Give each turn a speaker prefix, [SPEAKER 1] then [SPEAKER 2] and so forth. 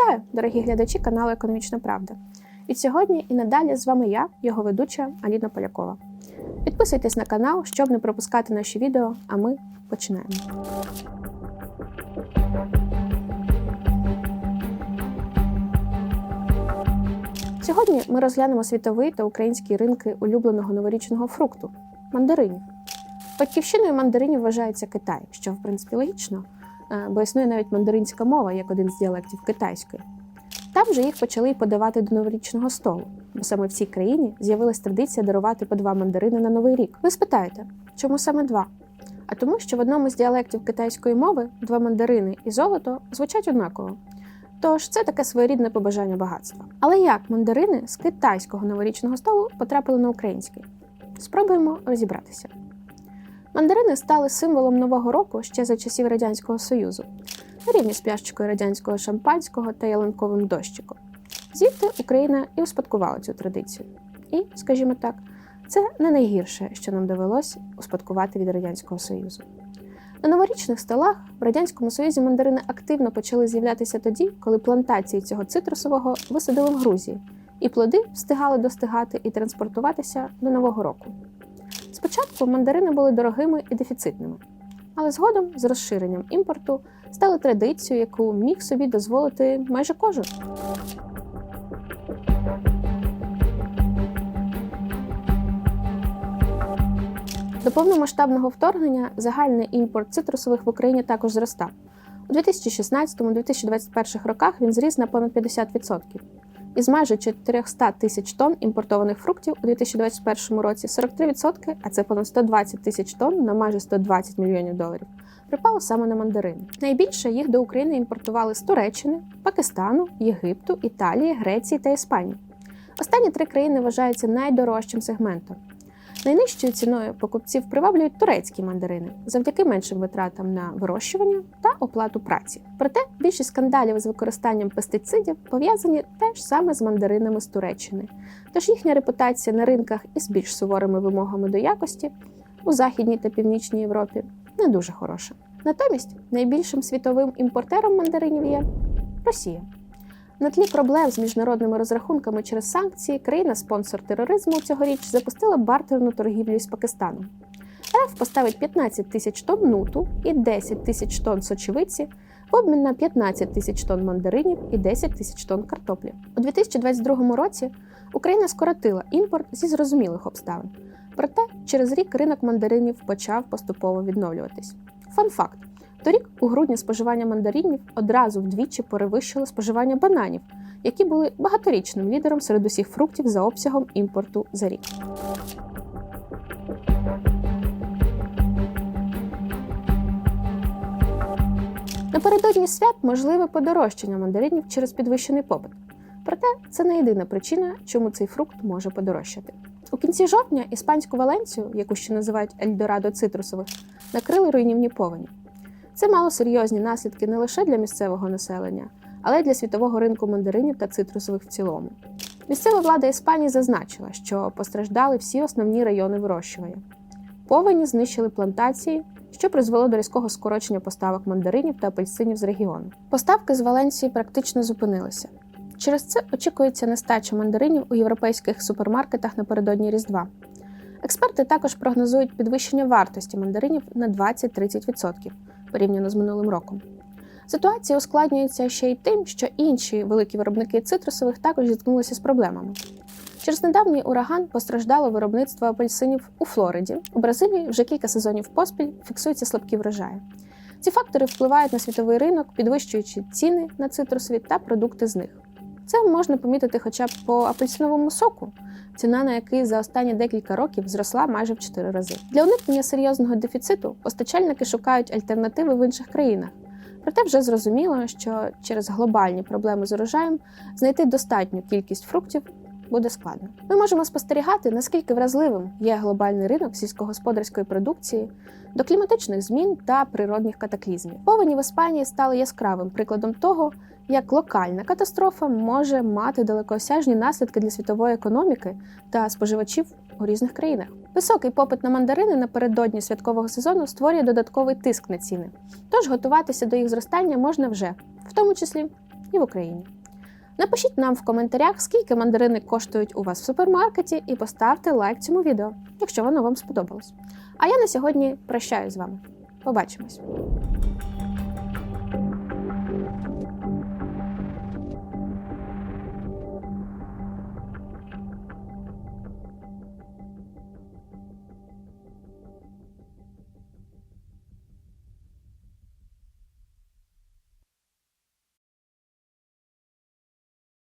[SPEAKER 1] Вітаю, дорогі глядачі каналу Економічна Правда. Від сьогодні і надалі з вами я, його ведуча Аліна Полякова. Підписуйтесь на канал, щоб не пропускати наші відео, а ми починаємо. Сьогодні ми розглянемо світовий та український ринки улюбленого новорічного фрукту мандаринів. Батьківщиною мандаринів вважається Китай, що в принципі логічно, бо існує навіть мандаринська мова як один з діалектів китайської. Там же їх почали подавати до новорічного столу, бо саме в цій країні з'явилась традиція дарувати по два мандарини на новий рік. Ви спитаєте, чому саме два? А тому, що в одному з діалектів китайської мови два мандарини і золото звучать однаково. Тож це таке своєрідне побажання багатства. Але як мандарини з китайського новорічного столу потрапили на український? Спробуємо розібратися. Мандарини стали символом нового року ще за часів Радянського Союзу, на рівні з пляшечкою радянського шампанського та ялинковим дощиком. Звідти Україна і успадкувала цю традицію. І, скажімо так, це не найгірше, що нам довелося успадкувати від Радянського Союзу. На новорічних столах в Радянському Союзі мандарини активно почали з'являтися тоді, коли плантації цього цитрусового висадили в Грузії, і плоди встигали достигати і транспортуватися до Нового року. Спочатку мандарини були дорогими і дефіцитними, але згодом з розширенням імпорту стали традицією, яку міг собі дозволити майже кожен. До повномасштабного вторгнення загальний імпорт цитрусових в Україні також зростав. У 2016-2021 роках він зріс на понад 50%. Із майже 400 тисяч тонн імпортованих фруктів у 2021 році 43%, а це понад 120 тисяч тонн на майже 120 мільйонів доларів, припало саме на мандарини. Найбільше їх до України імпортували з Туреччини, Пакистану, Єгипту, Італії, Греції та Іспанії. Останні три країни вважаються найдорожчим сегментом. Найнижчою ціною покупців приваблюють турецькі мандарини завдяки меншим витратам на вирощування та оплату праці. Проте більшість скандалів з використанням пестицидів пов'язані теж саме з мандаринами з Туреччини. Тож їхня репутація на ринках із більш суворими вимогами до якості у Західній та Північній Європі не дуже хороша. Натомість найбільшим світовим імпортером мандаринів є Росія. На тлі проблем з міжнародними розрахунками через санкції країна-спонсор тероризму цьогоріч запустила бартерну торгівлю із Пакистаном. РФ поставить 15 тисяч тонн нуту і 10 тисяч тонн сочевиці в обмін на 15 тисяч тонн мандаринів і 10 тисяч тонн картоплі. У 2022 році Україна скоротила імпорт зі зрозумілих обставин. Проте через рік ринок мандаринів почав поступово відновлюватись. Фан факт: Торік, у грудні, споживання мандаринів одразу вдвічі перевищило споживання бананів, які були багаторічним лідером серед усіх фруктів за обсягом імпорту за рік. Напередодні свят можливе подорожчання мандаринів через підвищений попит. Проте це не єдина причина, чому цей фрукт може подорожчати. У кінці жовтня іспанську Валенцію, яку ще називають Ельдорадо цитрусових, накрили руйнівні повені. Це мало серйозні наслідки не лише для місцевого населення, але й для світового ринку мандаринів та цитрусових в цілому. Місцева влада Іспанії зазначила, що постраждали всі основні райони вирощування. Повені знищили плантації, що призвело до різкого скорочення поставок мандаринів та апельсинів з регіону. Поставки з Валенції практично зупинилися. Через це очікується нестача мандаринів у європейських супермаркетах напередодні Різдва. Експерти також прогнозують підвищення вартості мандаринів на 20-30% порівняно з минулим роком. Ситуація ускладнюється ще й тим, що інші великі виробники цитрусових також зіткнулися з проблемами. Через недавній ураган постраждало виробництво апельсинів у Флориді. У Бразилії вже кілька сезонів поспіль фіксуються слабкі врожаї. Ці фактори впливають на світовий ринок, підвищуючи ціни на цитрусові та продукти з них. Це можна помітити хоча б по апельсиновому соку, ціна на який за останні декілька років зросла майже в 4 рази. Для уникнення серйозного дефіциту постачальники шукають альтернативи в інших країнах. Проте вже зрозуміло, що через глобальні проблеми з урожаєм знайти достатню кількість фруктів буде складно. Ми можемо спостерігати, наскільки вразливим є глобальний ринок сільськогосподарської продукції до кліматичних змін та природних катаклізмів. Повені в Іспанії стали яскравим прикладом того, як локальна катастрофа може мати далекоосяжні наслідки для світової економіки та споживачів у різних країнах. Високий попит на мандарини напередодні святкового сезону створює додатковий тиск на ціни, тож готуватися до їх зростання можна вже, в тому числі і в Україні. Напишіть нам в коментарях, скільки мандарини коштують у вас в супермаркеті, і поставте лайк цьому відео, якщо воно вам сподобалось. А я на сьогодні прощаюсь з вами. Побачимось!